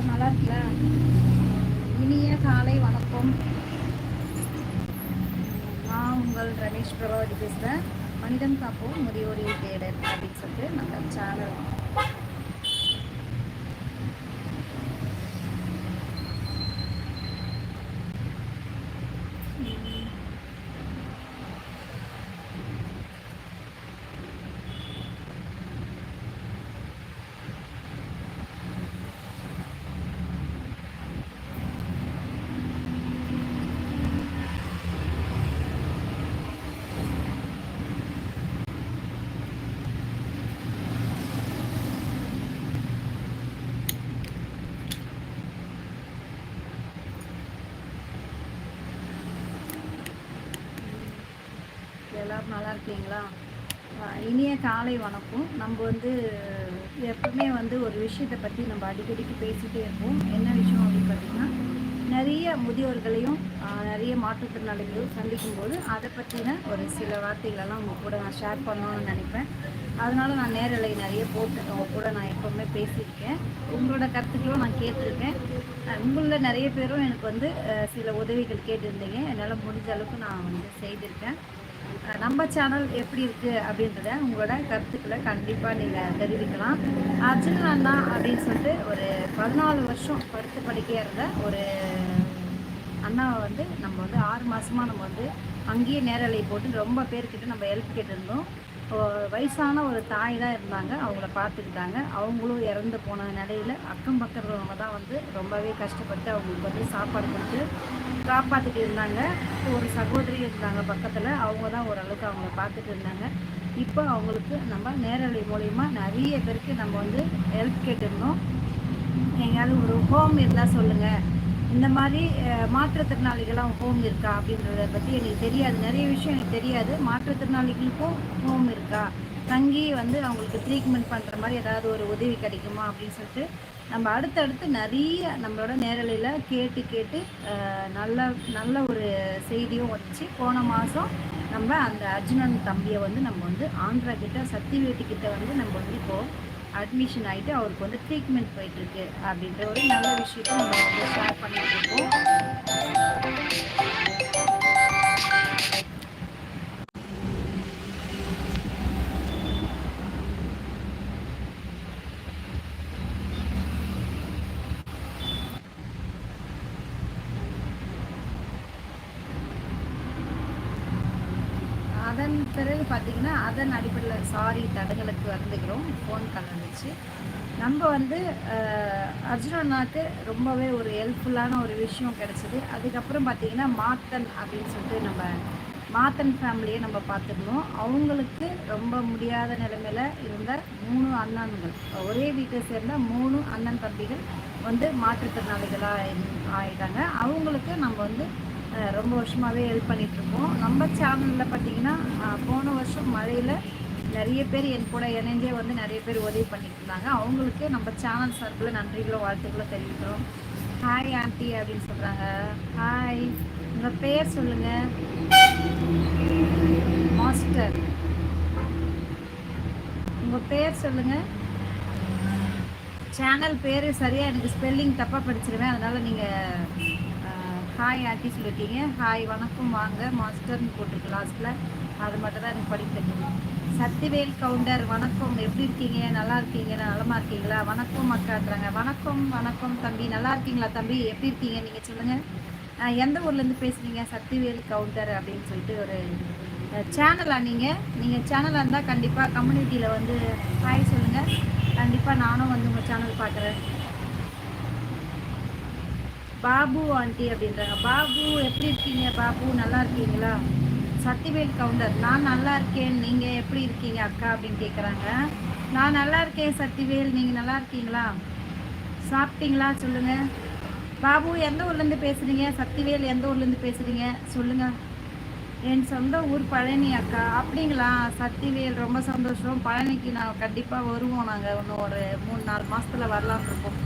எல்லாரும் நல்லா இருக்குல்ல இனிய காலை வணக்கம். நான் உங்கள் ரமேஷ் பிரபாவதி பேசுகிறேன் மனிதன் காப்போம் முதியோரை தேடல் அப்படின்னு சொல்லிட்டு நம்ம சேனல் எல்லோரும் நல்லா இருக்கீங்களா? இனிய காலை வணக்கம். நம்ம வந்து எப்பவுமே வந்து ஒரு விஷயத்தை பற்றி நம்ம அடிக்கடிக்கு பேசிகிட்டே இருப்போம். என்ன விஷயம் அப்படின்னு பார்த்தீங்கன்னா நிறைய முதியோர்களையும் நிறைய மாற்றுத்திறனாளிகளையும் சந்திக்கும் போது அதை பற்றின ஒரு சில வார்த்தைகளெல்லாம் உங்கள் கூட நான் ஷேர் பண்ணணும்னு நினைப்பேன். அதனால் நான் நேரலை நிறைய போட்டு உங்கள் கூட நான் எப்பவுமே பேசியிருக்கேன். உங்களோட கருத்துக்களும் நான் கேட்டிருக்கேன். உங்களில் நிறைய பேரும் எனக்கு வந்து சில உதவிகள் கேட்டிருந்தீங்க. என்னால் முடிஞ்ச அளவுக்கு நான் வந்து செய்திருக்கேன். நம்ம சேனல் எப்படி இருக்குது அப்படின்றத உங்களோட கருத்துக்களை கண்டிப்பாக நீங்கள் தெரிவிக்கலாம். அர்ஜுன் அண்ணா அப்படின்னு சொல்லிட்டு ஒரு பதினாலு வருஷம் படுத்து படிக்கையாக இருந்த ஒரு அண்ணாவை வந்து நம்ம வந்து ஆறு மாசமா நம்ம வந்து அங்கேயே நேரலை போட்டு ரொம்ப பேர்கிட்ட நம்ம ஹெல்ப் கேட்டிருந்தோம். வயசான ஒரு தாய் தான் இருந்தாங்க. அவங்கள பார்த்துக்கிட்டாங்க. அவங்களும் இறந்து போன நிலையில் அக்கம் பக்கத்துறவங்க தான் வந்து ரொம்பவே கஷ்டப்பட்டு அவங்களுக்கு வந்து சாப்பாடு கொடுத்து காப்பாற்றிட்டு இருந்தாங்க. ஒரு சகோதரி இருந்தாங்க பக்கத்தில். அவங்க தான் ஓரளவுக்கு அவங்கள பார்த்துட்டு இருந்தாங்க. இப்போ அவங்களுக்கு நம்ம நேரலை மூலயமா நிறைய பேருக்கு நம்ம வந்து ஹெல்ப் கேட்டிருந்தோம். எங்கேயாவது ஒரு ஹோம் இருந்தால் சொல்லுங்கள் இந்த மாதிரி மாற்றுத்திறனாளிகளாம் ஹோம் இருக்கா அப்படின்றத பற்றி எனக்கு தெரியாது. நிறைய விஷயம் எனக்கு தெரியாது. மாற்றுத்திறனாளிகளுக்கும் ஹோம் இருக்கா? தங்கி வந்து அவங்களுக்கு ட்ரீட்மெண்ட் பண்ணுற மாதிரி ஏதாவது ஒரு உதவி கிடைக்குமா அப்படின்னு சொல்லிட்டு நம்ம அடுத்தடுத்து நிறைய நம்மளோட நேரலையில் கேட்டு கேட்டு நல்ல நல்ல ஒரு செய்தியும் வந்துச்சு. போன மாதம் நம்ம அந்த அர்ஜுனன் தம்பியை வந்து நம்ம வந்து ஆந்திரா கிட்ட சத்திவேட்டி கிட்ட வந்து நம்ம வந்து இப்போது அட்மிஷன் ஆகிட்டு அவருக்கு வந்து ட்ரீட்மெண்ட் போயிட்டுருக்கு அப்படின்ற ஒரு நல்ல விஷயத்தை நம்ம வந்து ஷேர் பண்ணிட்டுருக்கோம் அதன் அடிப்படையில் சாரி தடங்களுக்கு வந்துக்கிறோம் ஃபோன் கால் வந்துச்சு. நம்ம வந்து அஹ், அர்ஜுனனாக்கு ரொம்பவே ஒரு ஹெல்ப்ஃபுல்லான ஒரு விஷயம் கிடைச்சிது. அதுக்கப்புறம் பார்த்தீங்கன்னா மாத்தன் அப்படின்னு சொல்லிட்டு நம்ம மாத்தன் ஃபேமிலியை நம்ம பார்த்துக்கணும் அவங்களுக்கு ரொம்ப முடியாத நிலைமையில் இருந்த மூணு அண்ணன்கள். ஒரே வீட்டை சேர்ந்த மூணு அண்ணன் தம்பிகள் வந்து மாற்றுத்திறனாளிகளாக ஆயிட்டாங்க. அவங்களுக்கு நம்ம வந்து ரொம்ப வருஷமாகவே ஹெல்ப் பண்ணிகிட்ருக்கோம் நம்ம சேனலில் பார்த்தீங்கன்னா போன வருஷம் மழையில் நிறைய பேர் என் கூட இணைஞ்சே வந்து நிறைய பேர் உதவி பண்ணிட்டு இருந்தாங்க. அவங்களுக்கு நம்ம சேனல் சார்பில் நன்றிகளோ வாழ்த்துக்களோ தெரிவிக்கிறோம். ஹாய் ஆண்டி அப்படின்னு சொல்கிறாங்க ஹாய் உங்கள் பேர் சொல்லுங்கள் மாஸ்டர் உங்கள் பேர் சொல்லுங்கள் சேனல் பேர் சரியாக எனக்கு ஸ்பெல்லிங் தப்பாக படிச்சிருவேன். அதனால் நீங்கள் ஹாய் ஆட்டி சொல்லிட்டீங்க ஹாய் வணக்கம். வாங்க. மாஸ்டர்னு போட்டிருக்கு லாஸ்ட்டில் அது மட்டும் தான் எனக்கு படிக்க தெரியும் சத்திவேல் கவுண்டர் வணக்கம். எப்படி இருக்கீங்க? நல்லா இருக்கீங்க? நலமா இருக்கீங்களா? வணக்கம் அக்காட்டுறாங்க வணக்கம் வணக்கம் தம்பி. நல்லா இருக்கீங்களா தம்பி? எப்படி இருக்கீங்க? நீங்கள் சொல்லுங்கள் எந்த ஊர்லேருந்து பேசுகிறீங்க சத்திவேல் கவுண்டர் அப்படின்னு சொல்லிட்டு ஒரு சேனலாக நீங்கள் நீங்கள் சேனலாக இருந்தால் கண்டிப்பாக கம்யூனிட்டியில் வந்து ஹாய் சொல்லுங்கள் கண்டிப்பாக நானும் வந்து உங்கள் சேனல் பார்க்குறேன். பாபு ஆண்டி அப்படின்றாங்க. பாபு எப்படி இருக்கீங்க? பாபு நல்லா இருக்கீங்களா? சத்திவேல் கவுண்டர் நான் நல்லா இருக்கேன். நீங்கள் எப்படி இருக்கீங்க அக்கா அப்படின்னு கேட்குறாங்க நான் நல்லா இருக்கேன் சத்திவேல் நீங்கள் நல்லா இருக்கீங்களா? சாப்பிட்டீங்களா? சொல்லுங்கள் பாபு எந்த ஊர்லேருந்து பேசுகிறீங்க சத்திவேல் எந்த ஊர்லேருந்து பேசுகிறீங்க சொல்லுங்கள் என் சொந்த ஊர் பழனி அக்கா. அப்படிங்களா? சத்திவேல் ரொம்ப சந்தோஷம். பழனிக்கு நான் கண்டிப்பாக வருவோம். நாங்கள் இன்னும் ஒரு மூணு நாலு மாதத்தில் வரலான் இருக்கோம்.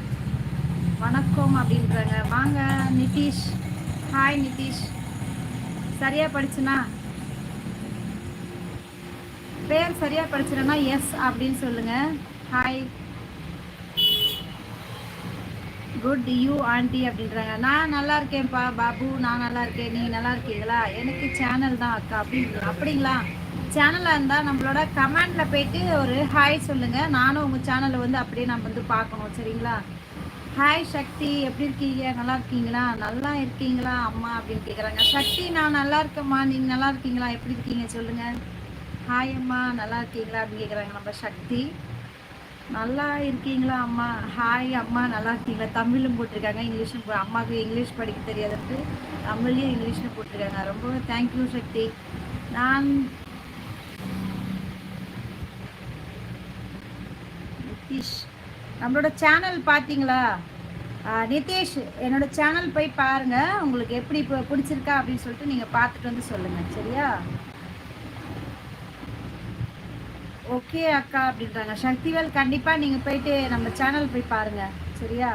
வணக்கம் அப்படின்றாங்க. வாங்க நிதிஷ். ஹாய் நிதிஷ். சரியா படிச்சுனா? பேர் சரியா படிச்சுனா எஸ் அப்படின்னு சொல்லுங்க. ஹாய் குட் யூ ஆண்டி அப்படின்றாங்க. நான் நல்லா இருக்கேன்ப்பா பாபு. நான் நல்லா இருக்கேன். நீ நல்லா இருக்கீங்களா? எனக்கு சேனல் தான் அக்கா. அப்படிங்களா? அப்படிங்களா? சேனலாக இருந்தால் நம்மளோட கமெண்டில் போயிட்டு ஒரு ஹாய் சொல்லுங்கள் நானும் உங்கள் சேனலை வந்து அப்படியே நம்ம வந்து பார்க்கணும். சரிங்களா? ஹாய் சக்தி எப்படி இருக்கீங்க? நல்லா இருக்கீங்களா? நல்லா இருக்கீங்களா அம்மா? அப்படின்னு கேட்குறாங்க சக்தி நான் நல்லா இருக்கேம்மா. நீங்கள் நல்லா இருக்கீங்களா? எப்படி இருக்கீங்க? சொல்லுங்கள் ஹாய் அம்மா. நல்லா இருக்கீங்களா? அப்படின்னு கேட்குறாங்க நம்ம சக்தி நல்லா இருக்கீங்களா அம்மா? ஹாய் அம்மா. நல்லா இருக்கீங்களா? தமிழும் போட்டிருக்காங்க. இங்கிலீஷும் போ அம்மாவுக்கு இங்கிலீஷ் படிக்க தெரியாததுக்கு தமிழ்லையும் இங்கிலீஷும் போட்டிருக்காங்க. ரொம்ப தேங்க்யூ சக்தி நான் நிதிஷ். நம்மளோட சேனல் பார்த்தீங்களா நிதேஷ் என்னோட சேனல் போய் பாருங்க. உங்களுக்கு எப்படி இப்போ பிடிச்சிருக்கா அப்படின்னு சொல்லிட்டு நீங்கள் பார்த்துட்டு வந்து சொல்லுங்கள் சரியா? ஓகே அக்கா அப்படின்றாங்க. சக்திவேல் கண்டிப்பாக நீங்கள் போயிட்டு நம்ம சேனல் போய் பாருங்க. சரியா?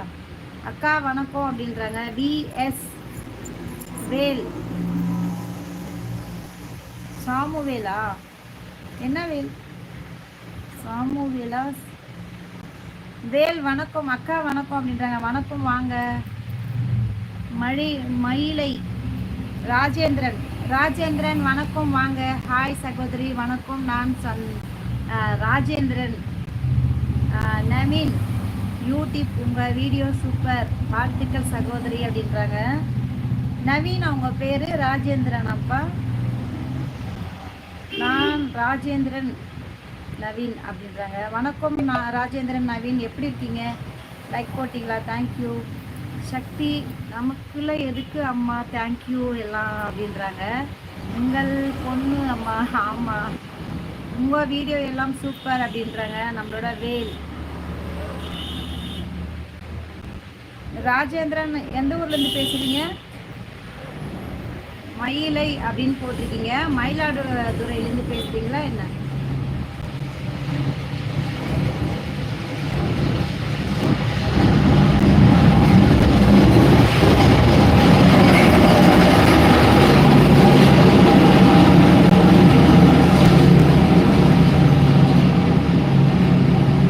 அக்கா வணக்கம் அப்படின்றாங்க. டிஎஸ் வேல். சாமுவேலா? என்ன வேல்? சாமுவேலா வேல் வணக்கம் அக்கா வணக்கம் அப்படின்றாங்க. வணக்கம் வாங்க. மழை மயிலை ராஜேந்திரன். ராஜேந்திரன் வணக்கம் வாங்க. ஹாய் சகோதரி வணக்கம். நான் சன் ராஜேந்திரன். நவீன் யூடியூப். உங்கள் வீடியோ சூப்பர். வாழ்த்துக்கள் சகோதரி அப்படின்றாங்க. நவீன் அவங்க பேர் ராஜேந்திரன் அப்பா. நான் ராஜேந்திரன். நவீன் அப்படின்றாங்க. வணக்கம் நான் ராஜேந்திரன் நவீன். எப்படி இருக்கீங்க? லைக் போட்டிங்களா? தேங்க்யூ சக்தி நமக்குள்ளே எதுக்கு அம்மா தேங்க்யூ எல்லாம் அப்படின்றாங்க. உங்கள் பொண்ணு அம்மா ஆமாம் உங்கள் வீடியோ எல்லாம் சூப்பர் அப்படின்றாங்க. நம்மளோட வேல். ராஜேந்திரன் எந்த ஊர்லேருந்து பேசுகிறீங்க மயிலை அப்படின்னு போட்டிருக்கீங்க. மயிலாடுதுறையிலேருந்து பேசுகிறீங்களா என்ன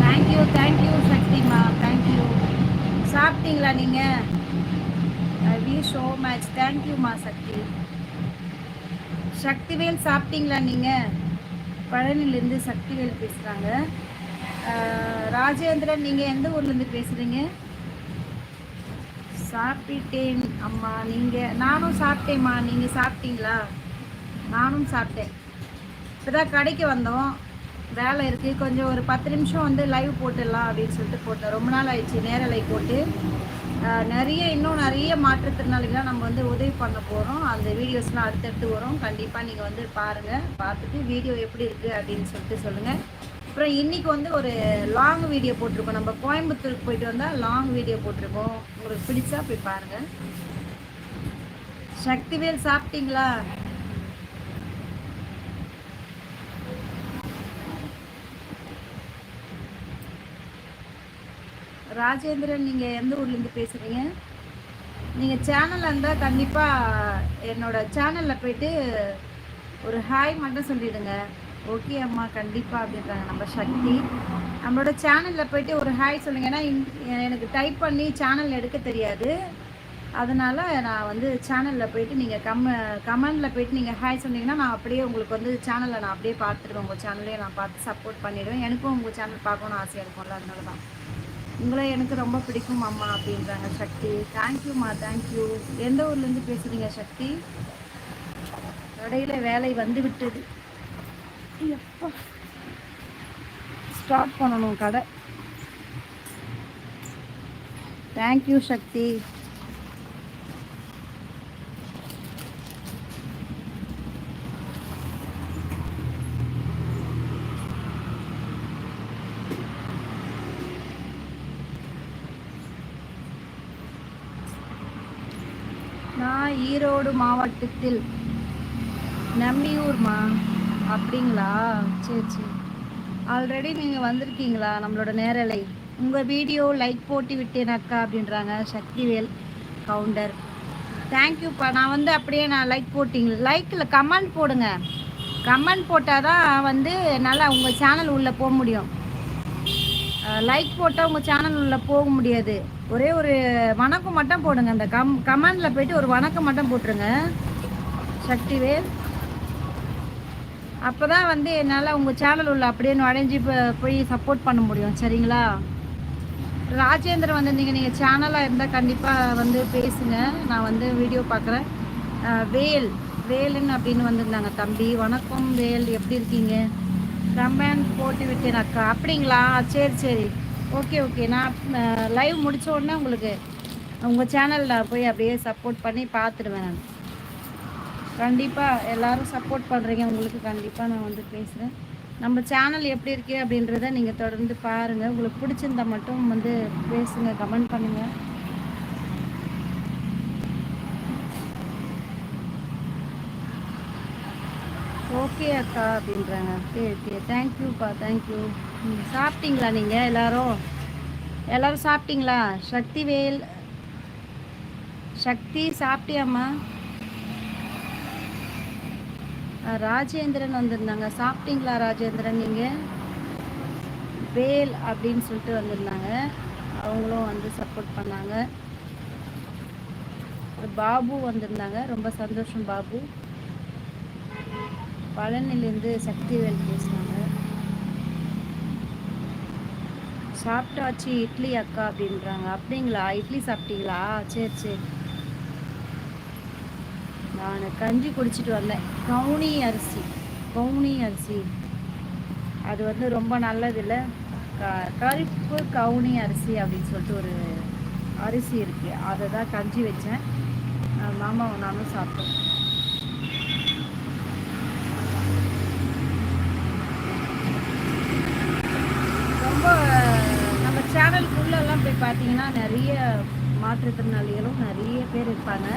தேங்க்யூ தேங்க்யூ சக்திமா தேங்க்யூ சாப்பிட்டீங்களா நீங்கள் வி ஷோ மேட்ச் தேங்க்யூம்மா சக்தி. சக்திவேல் சாப்பிட்டீங்களா நீங்கள் பழனிலேருந்து சக்திவேல் பேசுகிறாங்க ராஜேந்திரன் நீங்கள் எந்த ஊர்லேருந்து பேசுகிறீங்க சாப்பிட்டேன் அம்மா நீங்கள் நானும் சாப்பிட்டேம்மா நீங்கள் சாப்பிட்டீங்களா? நானும் சாப்பிட்டேன். இப்போதான் கடைக்கு வந்தோம். வேலை இருக்குது கொஞ்சம் ஒரு பத்து நிமிஷம் வந்து லைவ் போட்டுடலாம் அப்படின்னு சொல்லிட்டு போட்டேன். ரொம்ப நாள் ஆயிடுச்சு நேரலை போட்டு. நிறைய இன்னும் நிறைய மாற்றுத்திறனாளிகளாக நம்ம வந்து உதவி பண்ண போகிறோம் அந்த வீடியோஸ்லாம் அடுத்தடுத்து வரும். கண்டிப்பாக நீங்கள் வந்து பாருங்கள் பார்த்துட்டு வீடியோ எப்படி இருக்குது அப்படின்னு சொல்லிட்டு சொல்லுங்கள் அப்புறம் இன்றைக்கி வந்து ஒரு லாங் வீடியோ போட்டிருக்கோம். நம்ம கோயம்புத்தூருக்கு போயிட்டு வந்தால் லாங் வீடியோ போட்டிருக்கோம். உங்களுக்கு பிடிச்சா போய் பாருங்கள் சக்திவேல் சாப்பிட்டீங்களா? ராஜேந்திரன் நீங்கள் எந்த ஊர்லேருந்து பேசுகிறீங்க நீங்கள் சேனலில் இருந்தால் கண்டிப்பாக என்னோட சேனலில் போயிட்டு ஒரு ஹாய் மட்டும் சொல்லிவிடுங்க ஓகே அம்மா கண்டிப்பாக அப்படின்றாங்க நம்ம சக்தி. நம்மளோட சேனலில் போயிட்டு ஒரு ஹாய் சொல்லுங்க. ஏன்னா எனக்கு டைப் பண்ணி சேனல் எடுக்க தெரியாது. அதனால் நான் வந்து சேனலில் போயிட்டு நீங்கள் கம்ம கமெண்டில் போயிட்டு நீங்கள் ஹாய் சொன்னீங்கன்னா நான் அப்படியே உங்களுக்கு வந்து சேனலை நான் அப்படியே பார்த்துடுவேன் உங்கள் சேனல்லையே நான் பார்த்து சப்போர்ட் பண்ணிடுவேன். எனக்கும் உங்கள் சேனல் பார்க்கணும்னு ஆசையாக இருக்கும்ல அதனால தான் உங்களை எனக்கு ரொம்ப பிடிக்கும் அம்மா அப்படின்றாங்க சக்தி. தேங்க்யூம்மா தேங்க்யூ எந்த ஊர்லேருந்து பேசுகிறீங்க சக்தி? கடையில் வேலை வந்து விட்டது. எப்போ. ஸ்டார்ட் பண்ணணும் கடை. தேங்க்யூ சக்தி நான் ஈரோடு மாவட்டத்தில் நம்பியூர்மா அப்படிங்களா? சரி சரி. ஆல்ரெடி நீங்கள் வந்திருக்கீங்களா நம்மளோட நேரலை? உங்கள் வீடியோ லைக் போட்டு விட்டேன் அக்கா அப்படின்றாங்க சக்திவேல் கவுண்டர். தேங்க்யூப்பா நான் வந்து அப்படியே நான் லைக் போட்டிங்க லைக்கில் கமெண்ட் போடுங்க. கமெண்ட் போட்டால் தான் வந்து நல்லா உங்கள் சேனல் உள்ளே போக முடியும். லைக் போட்டால் உங்கள் சேனல் உள்ளே போக முடியாது. ஒரே ஒரு வணக்கம் மட்டும் போடுங்க. அந்த கம் கமெண்டில் போயிட்டு ஒரு வணக்கம் மட்டும் போட்டுருங்க. சக்திவேல். அப்போ தான் வந்து என்னால் உங்கள் சேனல் உள்ள அப்படியே நுழைஞ்சி போய் சப்போர்ட் பண்ண முடியும். சரிங்களா? ராஜேந்திரன் வந்து நீங்கள் சேனலாக இருந்தால் கண்டிப்பாக வந்து பேசுங்க. நான் வந்து வீடியோ பார்க்குறேன். வேல். வேலுன்னு அப்படின்னு வந்திருந்தாங்க தம்பி. வணக்கம் வேல். எப்படி இருக்கீங்க? கமெண்ட் போட்டு விட்டேன் அக்கா. அப்படிங்களா? சரி சரி. Okay okay. நான் லைவ் முடித்த உடனே உங்களுக்கு உங்கள் சேனலில் போய் அப்படியே சப்போர்ட் பண்ணி பார்த்துடுவேன் நான். கண்டிப்பாக எல்லோரும் சப்போர்ட் பண்ணுறீங்க உங்களுக்கு கண்டிப்பாக நான் வந்து பேசுகிறேன் நம்ம சேனல் எப்படி இருக்கு அப்படின்றத நீங்கள் தொடர்ந்து பாருங்கள் உங்களுக்கு பிடிச்சிருந்தா மட்டும் வந்து பேசுங்க கமெண்ட் பண்ணுங்கள் ஓகே அக்கா அப்படின்றாங்க. ஓகே சரி தேங்க்யூப்பா தேங்க்யூ சாப்பிட்டீங்களா நீங்கள் எல்லாரும்? எல்லாரும் சாப்பிட்டீங்களா? சக்திவேல் சக்தி சாப்பிட்டியாம்மா? ராஜேந்திரன் வந்திருந்தாங்க. சாப்பிட்டீங்களா ராஜேந்திரன் நீங்கள் வேல் அப்படின்னு சொல்லிட்டு வந்திருந்தாங்க. அவங்களும் வந்து சப்போர்ட் பண்ணாங்க. பாபு வந்திருந்தாங்க. ரொம்ப சந்தோஷம் பாபு. பழனிலேருந்து சக்திவேல் பேசுகிறாங்க சாப்பிட்டாச்சு இட்லி அக்கா அப்படின்றாங்க. அப்படிங்களா? இட்லி சாப்பிட்டீங்களா? சரி சரி. நான் கஞ்சி குடிச்சிட்டு வந்தேன் கவுனி அரிசி. கவுனி அரிசி. அது வந்து ரொம்ப நல்லது இல்லை கருப்பு கவுனி அரிசி அப்படின்னு சொல்லிட்டு ஒரு அரிசி இருக்குது அதை தான் கஞ்சி வச்சேன். அஹ் மாமாவும் நானும் சாப்பிட்டோம் ரொம்ப நம்ம சேனலுக்குள்ளெல்லாம் போய் பார்த்தீங்கன்னா நிறைய மாற்றுத்திறனாளிகளும் நிறைய பேர் இருப்பாங்க.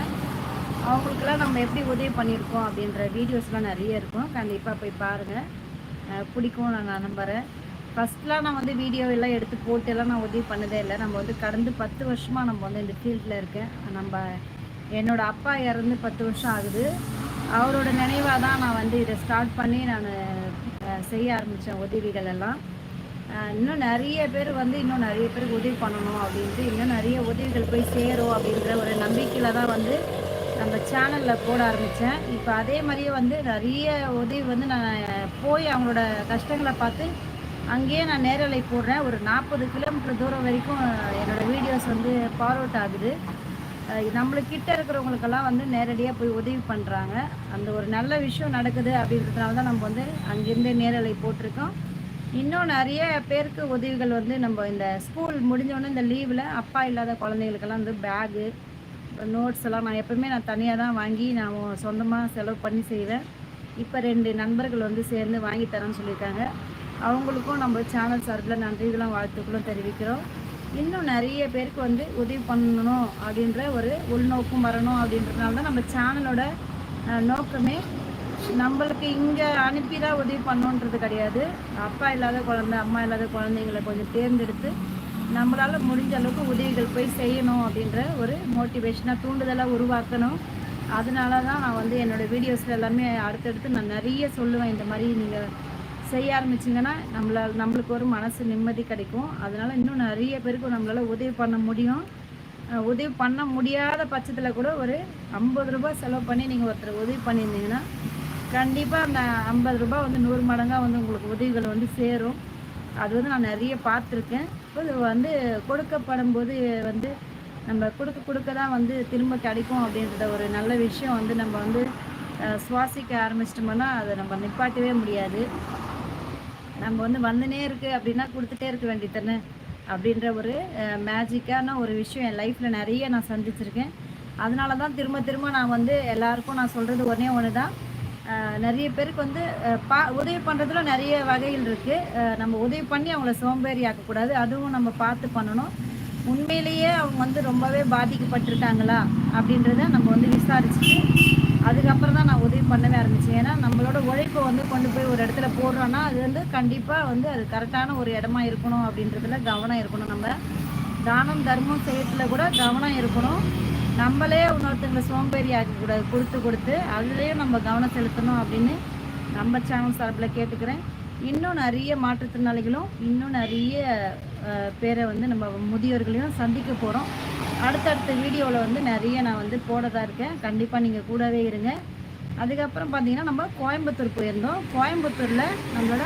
அவங்களுக்கெல்லாம் நம்ம எப்படி உதவி பண்ணியிருக்கோம் அப்படின்ற வீடியோஸ்லாம் நிறைய இருக்கும். கண்டிப்பாக போய் பாருங்கள் பிடிக்கும் நான் நம்புகிறேன் ஃபஸ்ட்லாம் நான் வந்து வீடியோ எல்லாம் எடுத்து போட்டு எல்லாம் நான் உதவி பண்ணதே இல்லை. நம்ம வந்து கடந்து பத்து வருஷமாக நம்ம வந்து இந்த ஃபீல்டில் இருக்கேன். நம்ம என்னோட அப்பா இறந்து பத்து வருஷம் ஆகுது. அவரோட நினைவாக தான் நான் வந்து இதை ஸ்டார்ட் பண்ணி நான் செய்ய ஆரம்பித்தேன் உதவிகள் எல்லாம். இன்னும் நிறைய பேர் வந்து இன்னும் நிறைய பேருக்கு உதவி பண்ணணும் அப்படின்ட்டு இன்னும் நிறைய உதவிகள் போய் சேரும் அப்படின்ற ஒரு நம்பிக்கையில் தான் வந்து நம்ம சேனலில் போட ஆரம்பித்தேன் இப்போ அதே மாதிரியே வந்து நிறைய உதவி வந்து நான் போய் அவங்களோட கஷ்டங்களை பார்த்து அங்கேயே நான் நேரலை போடுறேன். ஒரு நாற்பது கிலோமீட்டர் தூரம் வரைக்கும் என்னோடய வீடியோஸ் வந்து ஃபார்வர்ட் ஆகுது. நம்மளுக்கிட்ட இருக்கிறவங்களுக்கெல்லாம் வந்து நேரடியாக போய் உதவி பண்ணுறாங்க அந்த ஒரு நல்ல விஷயம் நடக்குது அப்படின்றதுனால தான் நம்ம வந்து அங்கேருந்து நேரலை போட்டிருக்கோம். இன்னும் நிறைய பேருக்கு உதவிகள் வந்து நம்ம இந்த ஸ்கூல் முடிஞ்சோடனே இந்த லீவில் அப்பா இல்லாத குழந்தைகளுக்கெல்லாம் வந்து பேகு நோட்ஸ் எல்லாம் நான் எப்பவுமே நான் தனியாக தான் வாங்கி நான் சொந்தமாக செலவு பண்ணி செய்வேன். இப்போ ரெண்டு நண்பர்கள் வந்து சேர்ந்து வாங்கி தரேன்னு சொல்லியிருக்காங்க. அவங்களுக்கும் நம்ம சேனல் சார்பில் நன்றிகளும் வாழ்த்துக்களும் தெரிவிக்கிறோம். இன்னும் நிறைய பேருக்கு வந்து உதவி பண்ணணும் அப்படின்ற ஒரு உள்நோக்கம் வரணும் அப்படின்றதுனால தான் நம்ம சேனலோட நோக்கமே நம்மளுக்கு இங்கே அனுப்பி தான் உதவி பண்ணணுன்றது கிடையாது. அப்பா இல்லாத குழந்தை அம்மா இல்லாத குழந்தைங்களை கொஞ்சம் தேர்ந்தெடுத்து நம்மளால் முடிஞ்ச அளவுக்கு உதவிகள் போய் செய்யணும் அப்படின்ற ஒரு மோட்டிவேஷனாக தூண்டுதலாக உருவாக்கணும். அதனால தான் நான் வந்து என்னோடய வீடியோஸில் எல்லாமே அடுத்தடுத்து நான் நிறைய சொல்லுவேன். இந்த மாதிரி நீங்கள் செய்ய ஆரம்பிச்சிங்கன்னா நம்மளால் நம்மளுக்கு ஒரு மனசு நிம்மதி கிடைக்கும். அதனால் இன்னும் நிறைய பேருக்கு நம்மளால் உதவி பண்ண முடியும். உதவி பண்ண முடியாத பட்சத்தில் கூட ஒரு ஐம்பது ரூபாய் செலவு பண்ணி நீங்கள் ஒருத்தர் உதவி பண்ணியிருந்தீங்கன்னா கண்டிப்பாக அந்த ஐம்பது ரூபாய் வந்து நூறு மடங்காக வந்து உங்களுக்கு உதவிகள் வந்து சேரும். அது வந்து நான் நிறைய பார்த்துருக்கேன். இது வந்து கொடுக்கப்படும் போது வந்து நம்ம கொடுக்க கொடுக்க தான் வந்து திரும்ப கிடைக்கும் அப்படின்ற ஒரு நல்ல விஷயம் வந்து நம்ம வந்து சுவாசிக்க ஆரம்பிச்சிட்டோம்னா அதை நம்ம நிப்பாட்டவே முடியாது. நம்ம வந்து வந்துனே இருக்கு அப்படின்னா கொடுத்துட்டே இருக்க வேண்டியதானே அப்படின்ற ஒரு மேஜிக்கான ஒரு விஷயம் என் லைஃப்பில் நிறைய நான் சந்திச்சிருக்கேன். அதனால தான் திரும்ப திரும்ப நான் வந்து எல்லாருக்கும் நான் சொல்கிறது ஒன்றே ஒன்று தான் நிறைய பேருக்கு வந்து பா உதவி பண்ணுறதுல நிறைய வகைகள் இருக்குது நம்ம உதவி பண்ணி அவங்கள சோம்பேறி ஆக்கக்கூடாது அதுவும் நம்ம பார்த்து பண்ணணும். உண்மையிலேயே அவங்க வந்து ரொம்பவே பாதிக்கப்பட்டிருக்காங்களா அப்படின்றத நம்ம வந்து விசாரிச்சுட்டு அதுக்கப்புறம் தான் நான் உதவி பண்ணவே ஆரம்பித்தேன் ஏன்னா நம்மளோட உழைப்பை வந்து கொண்டு போய் ஒரு இடத்துல போடுறோன்னா அது வந்து கண்டிப்பாக வந்து அது கரெக்டான ஒரு இடமா இருக்கணும் அப்படின்றதுல கவனம் இருக்கணும். நம்ம தானம் தர்மம் செய்யறதுல கூட கவனம் இருக்கணும். நம்மளே இன்னொருத்தங்களை சோம்பேறி ஆக்கக்கூடாது கொடுத்து கொடுத்து அதுலேயும் நம்ம கவனம் செலுத்தணும் அப்படின்னு நம்ம சேனல் சார்பில் கேட்டுக்கிறேன். இன்னும் நிறைய மாற்றுத்திறனாளிகளும் இன்னும் நிறைய பேரை வந்து நம்ம முதியோர்களையும் சந்திக்க போகிறோம் அடுத்தடுத்த வீடியோவில் வந்து நிறைய நான் வந்து போடதாக இருக்கேன். கண்டிப்பாக நீங்கள் கூடவே இருங்க. அதுக்கப்புறம் பார்த்தீங்கன்னா நம்ம கோயம்புத்தூர் போயிருந்தோம். கோயம்புத்தூரில் நம்மளோட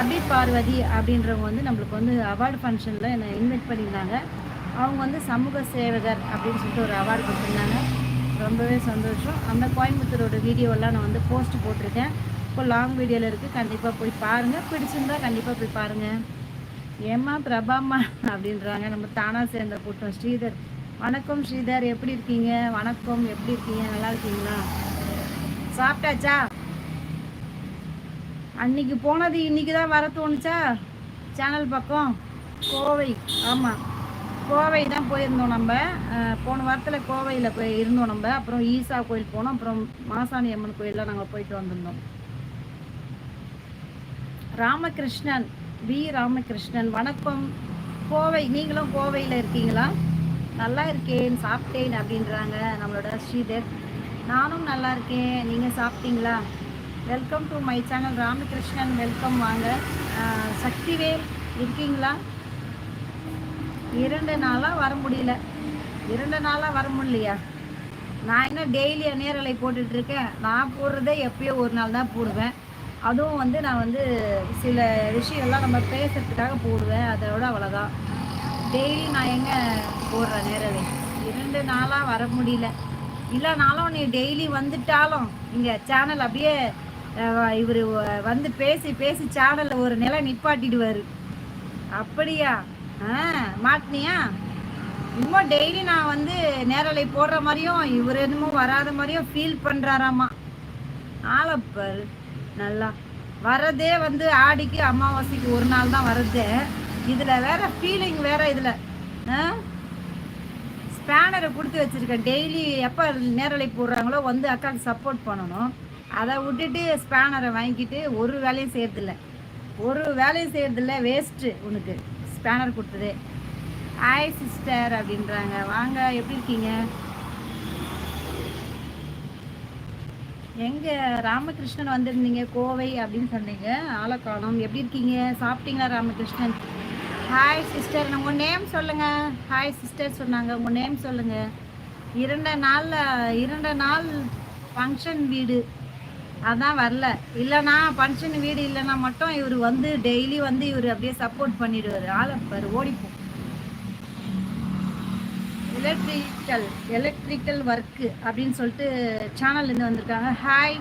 அபி பார்வதி அப்படின்றவங்க வந்து நம்மளுக்கு வந்து அவார்டு ஃபங்க்ஷனில் என்னை இன்வைட் பண்ணியிருந்தாங்க. அவங்க வந்து சமூக சேவகர் அப்படின்னு சொல்லிட்டு ஒரு அவார்டு கொடுத்துருந்தாங்க. ரொம்பவே சந்தோஷம். அந்த கோயம்புத்தூரோட வீடியோலாம் நான் வந்து போஸ்ட் போட்டிருக்கேன். இப்போ லாங் வீடியோவில் இருக்குது கண்டிப்பாக போய் பாருங்கள் பிடிச்சிருந்தா கண்டிப்பாக போய் பாருங்கள் ஏம்மா பிரபாம்மா அப்படின்றாங்க. நம்ம தானா சேர்ந்த கூட்டம். ஸ்ரீதர். வணக்கம் ஸ்ரீதர். எப்படி இருக்கீங்க? வணக்கம். எப்படி இருக்கீங்க? நல்லா இருக்கீங்களா? சாப்பிட்டாச்சா? அன்னைக்கு போனது இன்னைக்கு தான் வர தோணுச்சா? சேனல் பக்கம்? கோவை. ஆமாம் கோவை தான் போயிருந்தோம் நம்ம. போன வாரத்தில் கோவையில் போய் இருந்தோம் நம்ம. அப்புறம் ஈசா கோயில் போனோம். அப்புறம் மாசாணி அம்மன் கோயிலில் நாங்கள் போயிட்டு வந்திருந்தோம். ராமகிருஷ்ணன் வி. ராமகிருஷ்ணன் வணக்கம். கோவை நீங்களும் கோவையில் இருக்கீங்களா? நல்லா இருக்கேன் சாப்பிட்டேன் அப்படின்றாங்க நம்மளோட ஸ்ரீதர் நானும் நல்லா இருக்கேன். நீங்கள் சாப்பிட்டீங்களா? Welcome to my channel Ramakrishnan. Welcome வாங்க. சக்திவேல் இருக்கீங்களா? இரண்டு நாளாக வர முடியல. இரண்டு நாளாக வர முடியலையா? நான் என்ன டெய்லி நேரலை போட்டுட்ருக்கேன் நான் போடுறதே எப்பயோ ஒரு நாள் தான் போடுவேன். அதுவும் வந்து நான் வந்து சில விஷயம்லாம் நம்ம பேசுறதுக்காக போடுவேன். அதோட அவ்வளோதான் டெய்லி நான் எங்கே போடுறேன் நேரலை? இரண்டு நாளாக வர முடியல. இல்லைனாலும் நீ டெய்லி வந்துட்டாலும் இங்கே சேனல் அப்படியே இவர் வந்து பேசி பேசி சேனலில் ஒரு நிலை நிப்பாட்டிடுவார். அப்படியா? ஆ மாட்டினியா? இன்னும் டெய்லி நான் வந்து நேரலை போடுற மாதிரியும் இவர் என்னமோ வராத மாதிரியும் ஃபீல் பண்ணுறாராமா ஆளப்பர் நல்லா. வரதே வந்து ஆடிக்கு அமாவாசைக்கு ஒரு நாள் தான் வருது. இதில் வேற ஃபீலிங் வேற இதில். ஸ்பேனரை கொடுத்து வச்சுருக்கேன். டெய்லி எப்போ நேரலை போடுறாங்களோ வந்து அக்காவுக்கு சப்போர்ட் பண்ணணும். அதை விட்டுட்டு ஸ்பேனரை வாங்கிட்டு ஒரு வேலையும் செய்யறதில்ல. ஒரு வேலையும் செய்யறதில்ல வேஸ்ட்டு உனக்கு. ஸ்பேனர் கொடுத்தது. ஹாய் சிஸ்டர் அப்படின்றாங்க. வாங்க எப்படி இருக்கீங்க? எங்கே ராமகிருஷ்ணன் வந்திருந்தீங்க? கோவை அப்படின்னு சொன்னீங்க. ஆலக்காலம். எப்படி இருக்கீங்க? சாப்பிட்டீங்களா ராமகிருஷ்ணன்? ஹாய் சிஸ்டர் உங்கள் நேம் சொல்லுங்கள் ஹாய் சிஸ்டர் சொன்னாங்க. உங்கள் நேம் சொல்லுங்கள் இரண்டு நாளில் இரண்டு நாள் ஃபங்க்ஷன் வீடு. அதான் வரல. இல்லைனா ஃபங்க்ஷன் வீடு இல்லைன்னா மட்டும் இவர் வந்து டெய்லி வந்து இவர் அப்படியே சப்போர்ட் பண்ணிடுவார். ஆளப்பார் ஓடிப்போம். எலக்ட்ரிக்கல் எலக்ட்ரிக்கல் ஒர்க்கு அப்படின்னு சொல்லிட்டு சேனல்லேருந்து வந்திருக்காங்க. ஹாய்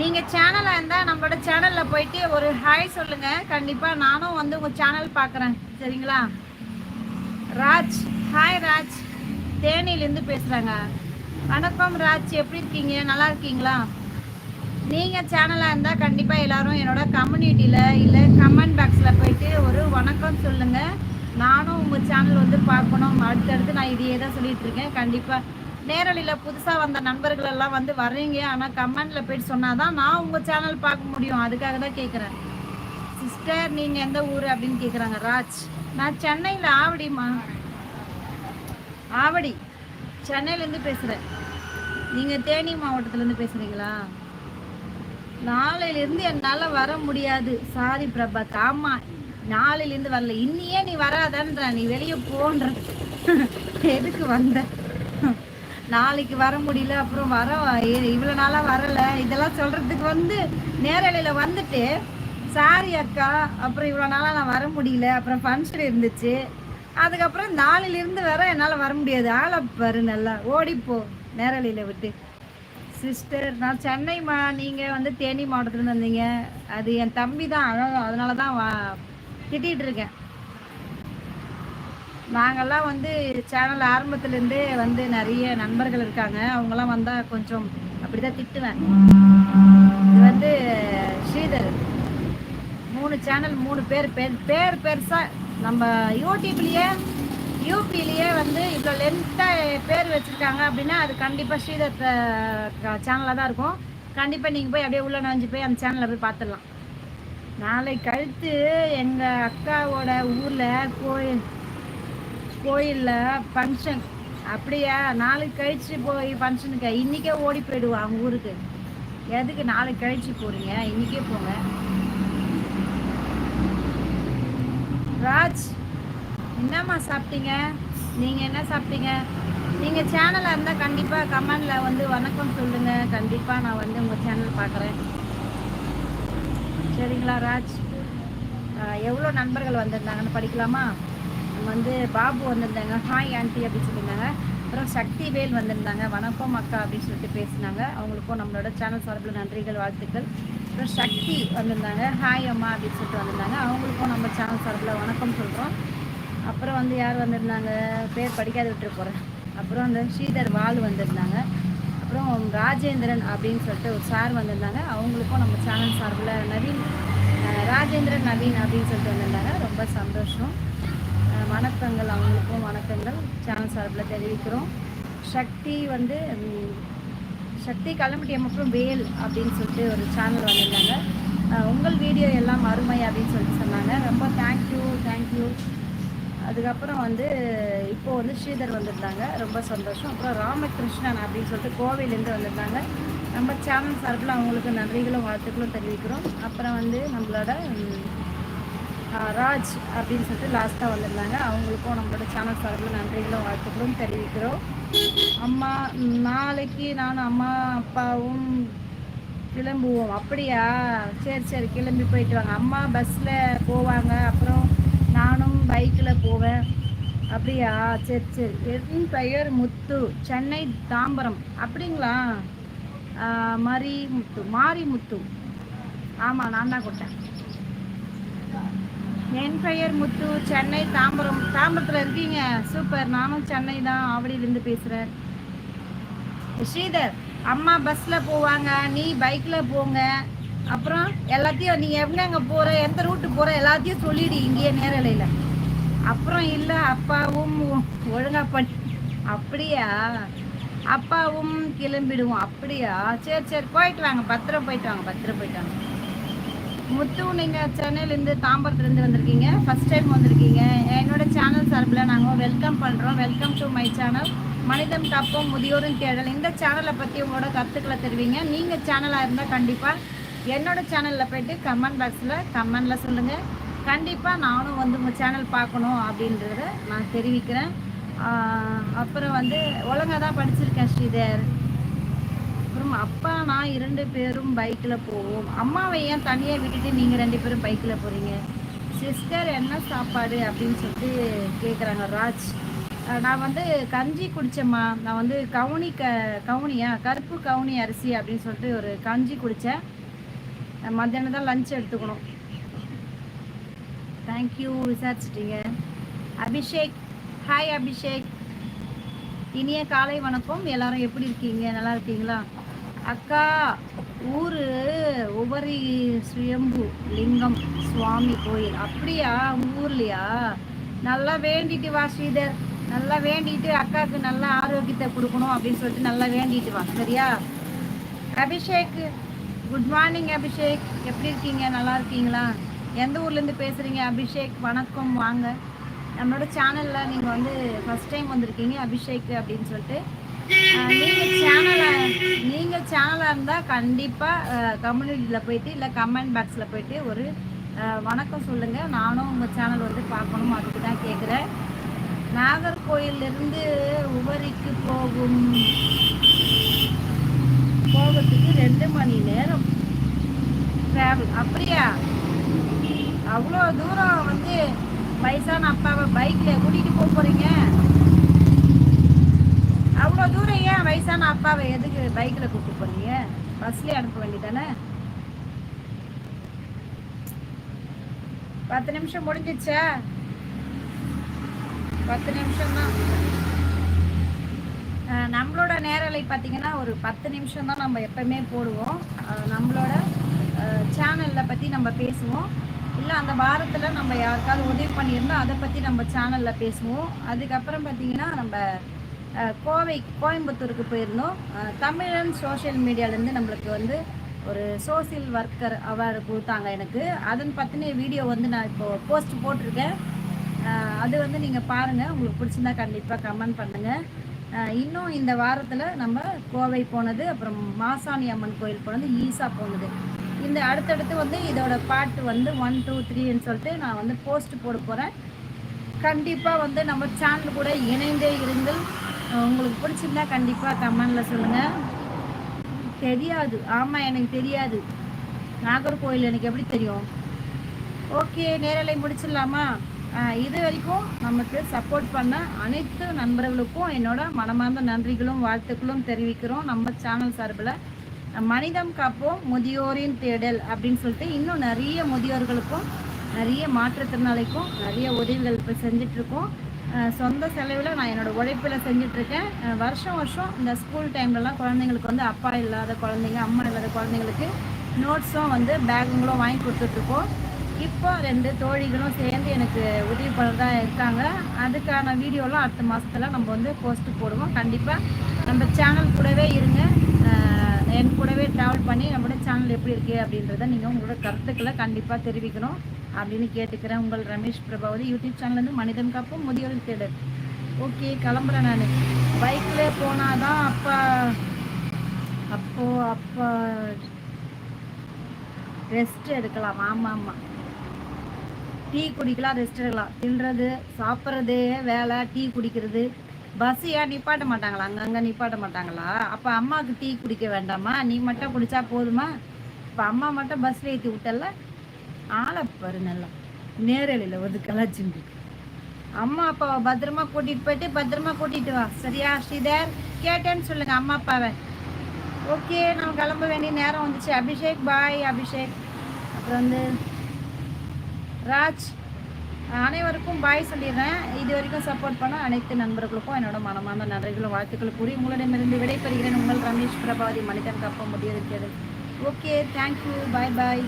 நீங்கள் சேனலாக இருந்தால் நம்மளோட சேனலில் போயிட்டு ஒரு ஹாய் சொல்லுங்கள் கண்டிப்பாக நானும் வந்து உங்கள் சேனல் பார்க்குறேன் சரிங்களா? ராஜ். ஹாய் ராஜ். தேனியிலேருந்து பேசுகிறாங்க வணக்கம் ராஜ். எப்படி இருக்கீங்க? நல்லா இருக்கீங்களா? நீங்கள் சேனலாக இருந்தால் கண்டிப்பாக எல்லாரும் என்னோட கம்யூனிட்டியில் இல்லை கமெண்ட் பாக்ஸில் போயிட்டு ஒரு வணக்கம் சொல்லுங்கள் நானும் உங்கள் சேனல் வந்து பார்க்கணும். அடுத்தடுத்து நான் இதையே தான் சொல்லிட்டு இருக்கேன். கண்டிப்பாக நேரலையில் புதுசாக வந்த நண்பர்கள் எல்லாம் வந்து வர்றீங்க. ஆனால் கமெண்டில் போயிட்டு சொன்னால் தான் நான் உங்கள் சேனல் பார்க்க முடியும். அதுக்காக தான் கேட்குறேன் சிஸ்டர் நீங்கள் எந்த ஊர் அப்படின்னு கேட்குறாங்க ராஜ். நான் சென்னையில் ஆவடிம்மா. ஆவடி. சென்னையிலேருந்து பேசுகிறேன் நீங்கள் தேனி மாவட்டத்துலேருந்து பேசுகிறீங்களா நாளையிலேருந்து என்னால் வர முடியாது. சாரி பிரபா ஆமா நாளையிலேருந்து வரல. இன்னியே நீ வராதன்ற நீ வெளியே போன்ற. எதுக்கு வந்த? நாளைக்கு வர முடியல அப்புறம் வர இவ்வளோ நாளாக வரல. இதெல்லாம் சொல்கிறதுக்கு வந்து நேரலையில் வந்துட்டு சாரி அக்கா அப்புறம் இவ்வளோ நாளாக நான் வர முடியல. அப்புறம் ஃபங்க்ஷன் இருந்துச்சு. அதுக்கப்புறம் நாளிலிருந்து வர என்னால் வர முடியாது. ஆளை பாரு நல்லா. ஓடிப்போ நேரலையில் விட்டு. சிஸ்டர் நான் சென்னைமா நீங்கள் வந்து தேனி மாவட்டத்துலேருந்து வந்தீங்க. அது என் தம்பி தான். அதான் அதனால தான் வா திட்டிகிட்டு இருக்கேன். நாங்கள்லாம் வந்து சேனல் ஆரம்பத்துலேருந்தே வந்து நிறைய நண்பர்கள் இருக்காங்க. அவங்கெல்லாம் வந்தால் கொஞ்சம் அப்படி தான் திட்டுவேன். இது வந்து ஸ்ரீதர். மூணு சேனல் மூணு பேர் பேர் பேர் பெருசாக நம்ம யூடியூப்லேயே யூபிலேயே வந்து இவ்வளோ லென்த்தாக பேர் வச்சுருக்காங்க அப்படின்னா அது கண்டிப்பாக ஸ்ரீதர் சேனலாக தான் இருக்கும். கண்டிப்பாக நீங்கள் போய் அப்படியே உள்ள நஞ்சு போய் அந்த சேனலில் போய் பார்த்துடலாம் நாளை கழுத்து எங்கள் அக்காவோட ஊரில் கோயில் கோயிலில் ஃபங்க்ஷன் அப்படியா? நாளைக்கு கழிச்சு போய் ஃபங்க்ஷனுக்கு இன்றைக்கே ஓடி போயிடுவோம் அவங்க ஊருக்கு. எதுக்கு நாளைக்கு கழிச்சு போகிறீங்க இன்றைக்கே போங்க. ராஜ் என்னம்மா சாப்பிட்டீங்க? நீங்கள் என்ன சாப்பிட்டீங்க? நீங்கள் சேனலாக இருந்தால் கண்டிப்பாக கமெண்டில் வந்து வணக்கம் சொல்லுங்கள் கண்டிப்பாக நான் வந்து உங்கள் சேனல் பார்க்குறேன். சரிங்களா ராஜ்? எவ்வளோ நண்பர்கள் வந்திருந்தாங்கன்னு படிக்கலாமா? வந்து பாபு வந்திருந்தாங்க ஹாய் ஆண்டி அப்படின்னு சொல்லியிருந்தாங்க. அப்புறம் சக்தி வேல் வந்திருந்தாங்க வணக்கம் அக்கா அப்படின்னு சொல்லிட்டு பேசினாங்க. அவங்களுக்கும் நம்மளோட சேனல் சார்பில் நன்றிகள் வாழ்த்துக்கள். அப்புறம் சக்தி வந்திருந்தாங்க ஹாய் அம்மா அப்படின்னு சொல்லிட்டு வந்திருந்தாங்க. அவங்களுக்கும் நம்ம சேனல் சார்பில் வணக்கம் சொல்கிறோம் அப்புறம் வந்து யார் வந்திருந்தாங்க? பேர் படிக்காத விட்டுட்டு போகிறேன் அப்புறம் அந்த ஸ்ரீதர் வால் வந்திருந்தாங்க. அப்புறம் ராஜேந்திரன் அப்படின்னு சொல்லிட்டு ஒரு சார் வந்திருந்தாங்க. அவங்களுக்கும் நம்ம சேனல் சார்பில் நவீன் ராஜேந்திரன் நவீன் அப்படின்னு சொல்லிட்டு வந்திருந்தாங்க. ரொம்ப சந்தோஷம். வணக்கங்கள் அவங்களுக்கும் வணக்கங்கள். சேனல் சார்பில் தெரிவிக்கிறோம். சக்தி வந்து சக்தி கிளம்பிட்டியம் அப்புறம் வேல் அப்படின்னு சொல்லிட்டு ஒரு சேனல் வந்திருந்தாங்க. உங்கள் வீடியோ எல்லாம் அருமை அப்படின்னு சொல்லிட்டு சொன்னாங்க. ரொம்ப தேங்க்யூ தேங்க்யூ அதுக்கப்புறம் வந்து இப்போது வந்து ஸ்ரீதர் வந்திருந்தாங்க. ரொம்ப சந்தோஷம். அப்புறம் ராமகிருஷ்ணன் அப்படின்னு சொல்லிட்டு கோவிலேருந்து வந்திருந்தாங்க. நம்ம சேனல் சார்பில் அவங்களுக்கு நன்றிகளும் வாழ்த்துக்களும் தெரிவிக்கிறோம். அப்புறம் வந்து நம்மளோட ராஜ் அப்படின்னு சொல்லிட்டு லாஸ்ட்டாக வந்திருந்தாங்க. அவங்களுக்கும் நம்மளோட சேனல் சார்பில் நன்றிகளும் வாழ்த்துக்களும் தெரிவிக்கிறோம். அம்மா நாளைக்கு நானும் அம்மா அப்பாவும் கிளம்புவோம். அப்படியா? சரி சரி கிளம்பி போயிட்டு வாங்க. அம்மா பஸ்ஸில் போவாங்க. அப்புறம் நானும் பைக்கில் போவேன். அப்படியா? சரி சரி. என் பெயர் முத்து. சென்னை தாம்பரம். அப்படிங்களா? மரி முத்து மாரி முத்து ஆமாம் நான் தான் கொடுத்தேன். என் பெயர் முத்து. சென்னை தாம்பரம். தாம்பரத்தில் இருக்கீங்க. சூப்பர். நானும் சென்னை தான் ஆவடியிலேருந்து பேசுகிறேன் ஸ்ரீதர் அம்மா பஸ்ஸில் போவாங்க. நீ பைக்கில் போங்க. அப்புறம் எல்லாத்தையும் நீ எங்கே போகிற எந்த ரூட்டு போகிற எல்லாத்தையும் சொல்லிடு இங்கேயே நேரலையில் அப்புறம் இல்லை அப்பாவும் ஒழுங்கா பண்ணி அப்படியா? அப்பாவும் கிளம்பிடுவோம் அப்படியா? சரி சரி போயிட்டு வாங்க பத்திரம் போயிட்டு வாங்க பத்திரம் போயிட்டு வாங்க. முத்து நீங்கள் சென்னையிலேருந்து தாம்பரத்துலேருந்து வந்திருக்கீங்க ஃபஸ்ட் டைம் வந்திருக்கீங்க. என்னோட சேனல் சார்பில் நாங்கள் வெல்கம் பண்ணுறோம் வெல்கம் டு மை சேனல் மனிதன் கப்பம் முதியோரும் தேடல். இந்த சேனலை பற்றி உங்களோட கருத்துக்களை தெரிவிங்க. நீங்கள் சேனலாக இருந்தால் கண்டிப்பாக என்னோட சேனலில் போயிட்டு கமெண்ட் பாக்ஸில் கமெண்டில் சொல்லுங்கள் கண்டிப்பாக நானும் வந்து உங்கள் சேனல் பார்க்கணும் அப்படின்றத நான் தெரிவிக்கிறேன். அப்புறம் வந்து ஒழுங்காக தான் படிச்சிருக்கேன் ஸ்ரீதர். அப்புறம் அப்பா நான் இரண்டு பேரும் பைக்கில் போவோம். அம்மாவை ஏன் தனியாக விட்டுட்டு நீங்கள் ரெண்டு பேரும் பைக்கில் போகிறீங்க சிஸ்டர் என்ன சாப்பாடு அப்படின்னு சொல்லிட்டு கேட்குறாங்க ராஜ். நான் வந்து கஞ்சி குடித்தேம்மா நான் வந்து கவுனி க கவுனியா கருப்பு கவுனி அரிசி அப்படின்னு சொல்லிட்டு ஒரு கஞ்சி குடித்தேன் மத்தியானம் தான் லஞ்ச் எடுத்துக்கணும் தேங்க்யூ விசாரிச்சிட்டீங்க. அபிஷேக் ஹாய் அபிஷேக். இனிய காலை வணக்கம். எல்லாரும் எப்படி இருக்கீங்க? நல்லா இருக்கீங்களா? அக்கா ஊர் உபரி சுயம்பு லிங்கம் சுவாமி கோயில். அப்படியா? ஊர்லையா? நல்லா வேண்டிட்டு வா ஸ்ரீதர். நல்லா வேண்டிட்டு அக்காவுக்கு நல்லா ஆரோக்கியத்தை கொடுக்கணும் அப்படின்னு சொல்லிட்டு நல்லா வேண்டிட்டு வா. சரியா? அபிஷேக் குட் மார்னிங் அபிஷேக் எப்படி இருக்கீங்க? நல்லா இருக்கீங்களா? எந்த ஊர்லேருந்து பேசுகிறீங்க அபிஷேக் வணக்கம். வாங்க. நம்மளோட சேனலில் நீங்கள் வந்து ஃபஸ்ட் டைம் வந்திருக்கீங்க அபிஷேக் அப்படின்னு சொல்லிட்டு. நீங்கள் சேனலாக நீங்கள் சேனலாக இருந்தால் கண்டிப்பாக கம்யூனிட்டியில் போயிட்டு இல்லை கமெண்ட் பாக்ஸில் போயிட்டு ஒரு வணக்கம் சொல்லுங்கள் நானும் உங்கள் சேனல் வந்து பார்க்கணும். அதுக்கு தான் கேட்குறேன் நாகர்கோயிலிருந்து உபரிக்கு போகும் போகிறதுக்கு ரெண்டு மணி நேரம் ட்ராவல் அப்படியா? அவ்வளோ தூரம் வந்து வயசான அப்பாவை பைக்கில் கூட்டிகிட்டு போக போகிறீங்க அவ்வளோ தூரம் ஏன் வயசான அப்பாவை எதுக்கு பைக்கில் கூப்பிட்டு போகிறீங்க பஸ்லேயே அனுப்ப வேண்டியதானே? பத்து நிமிஷம் முடிஞ்சிச்சா? பத்து நிமிஷம் தான் நம்மளோட நேரலை பார்த்தீங்கன்னா ஒரு பத்து நிமிஷம் தான் நம்ம எப்பவுமே போடுவோம். நம்மளோட சேனலில் பற்றி நம்ம பேசுவோம். இல்லை அந்த வாரத்தில் நம்ம யாருக்காவது உதவி பண்ணியிருந்தோம் அதை பற்றி நம்ம சேனலில் பேசுவோம். அதுக்கப்புறம் பார்த்தீங்கன்னா நம்ம கோவை கோயம்புத்தூருக்கு போயிருந்தோம். தமிழன் சோஷியல் மீடியாலேருந்து நம்மளுக்கு வந்து ஒரு சோசியல் ஒர்க்கர் அவார்டு கொடுத்தாங்க எனக்கு. அதன் பற்றின வீடியோ வந்து நான் இப்போது போஸ்ட் போட்டிருக்கேன். அது வந்து நீங்கள் பாருங்கள் உங்களுக்கு பிடிச்சிருந்தா கண்டிப்பாக கமெண்ட் பண்ணுங்கள் இன்னும் இந்த வாரத்தில் நம்ம கோவை போனது அப்புறம் மாசாணி அம்மன் கோயில் போனது ஈஸா போனது. இந்த அடுத்தடுத்து வந்து இதோட பாட்டு வந்து ஒன் டூ த்ரீன்னு சொல்லிட்டு நான் வந்து போஸ்ட் போட போகிறேன் கண்டிப்பாக வந்து நம்ம சேனல் கூட இணைந்தே இருந்து உங்களுக்கு பிடிச்சிருந்தா கண்டிப்பாக கமெண்டில் சொல்லுங்கள் தெரியாது. ஆமாம் எனக்கு தெரியாது. நாகர்கோவில் எனக்கு எப்படி தெரியும்? ஓகே நேரலை முடிச்சிடலாமா? இது வரைக்கும் நமக்கு சப்போர்ட் பண்ண அனைத்து நண்பர்களுக்கும் என்னோட மனமார்ந்த நன்றிகளும் வாழ்த்துக்களும் தெரிவிக்கிறோம். நம்ம சேனல் சார்பில் மனிதம் காப்போம் முதியோரின் தேடல் அப்படின்னு சொல்லிட்டு இன்னும் நிறைய முதியோர்களுக்கும் நிறைய மாற்றுத்திறனாளிக்கும் நிறைய உதவிகள் இப்போ செஞ்சிட்ருக்கோம். சொந்த செலவில் நான் என்னோடய உழைப்பில் செஞ்சிட்ருக்கேன். வருஷம் வருஷம் இந்த ஸ்கூல் டைம்லலாம் குழந்தைங்களுக்கு வந்து அப்பா இல்லாத குழந்தைங்க அம்மா இல்லாத குழந்தைங்களுக்கு நோட்ஸும் வந்து பேக்குங்களும் வாங்கி கொடுத்துட்ருக்கோம். இப்போ ரெண்டு தோழிகளும் சேர்ந்து எனக்கு உதவி பண்ணுறதா இருக்காங்க. அதுக்கான வீடியோலாம் அடுத்த மாதத்துல நம்ம வந்து போஸ்ட் போடுவோம். கண்டிப்பாக நம்ம சேனல் கூடவே இருங்க. என் கூடவே ட்ராவல் பண்ணி நம்மளோட சேனல் எப்படி இருக்குது அப்படின்றத நீங்கள் உங்களோட கருத்துக்களை கண்டிப்பாக தெரிவிக்கணும் அப்படின்னு கேட்டுக்கிறேன் உங்கள் ரமேஷ் பிரபாவதி. யூடியூப் சேனல்லேருந்து மனிதன் காப்பும் முதியோர் தேடல். ஓகே கிளம்புறேன் நான். பைக்கில் போனால் தான் அப்பா அப்போ அப்பா ரெஸ்ட் எடுக்கலாம். ஆமாம் ஆமாம் டீ குடிக்கலாம் ரெஸ்ட் எடுக்கலாம். தின்றது சாப்பிட்றதே வேலை டீ குடிக்கிறது. பஸ் ஏன் நிப்பாட்ட மாட்டாங்களா? அங்கங்கே நிப்பாட்ட மாட்டாங்களா? அப்போ அம்மாவுக்கு டீ குடிக்க வேண்டாமா? நீ மட்டும் குடிச்சா போதுமா? இப்போ அம்மா மட்டும் பஸ்ஸில் ஏற்றி விட்டல ஆளை பாரு நல்லா. நேரலையில் வந்து கலாச்சிண்டு அம்மா அப்பாவை பத்திரமா கூட்டிகிட்டு போயிட்டு பத்திரமா கூட்டிகிட்டு வா. சரியா ஸ்ரீதர்? கேட்டேன்னு சொல்லுங்கள் அம்மா அப்பாவை. ஓகே நம்ம கிளம்ப வேண்டிய நேரம் வந்துச்சு. அபிஷேக் பாய் அபிஷேக். அப்புறம் வந்து ராஜ் அனைவருக்கும் பாய் சொல்லிடுறேன். இது வரைக்கும் சப்போர்ட் பண்ண அனைத்து நண்பர்களுக்கும் என்னோட மனமான நன்றிகளும் வாழ்த்துக்கள் கூறி உங்களிடமிருந்து விடைபெறுகிறேன் உங்கள் ரமேஷ் பிரபாதி மனிதன் கப்ப முடியாது ஓகே தேங்க்யூ பாய் பாய்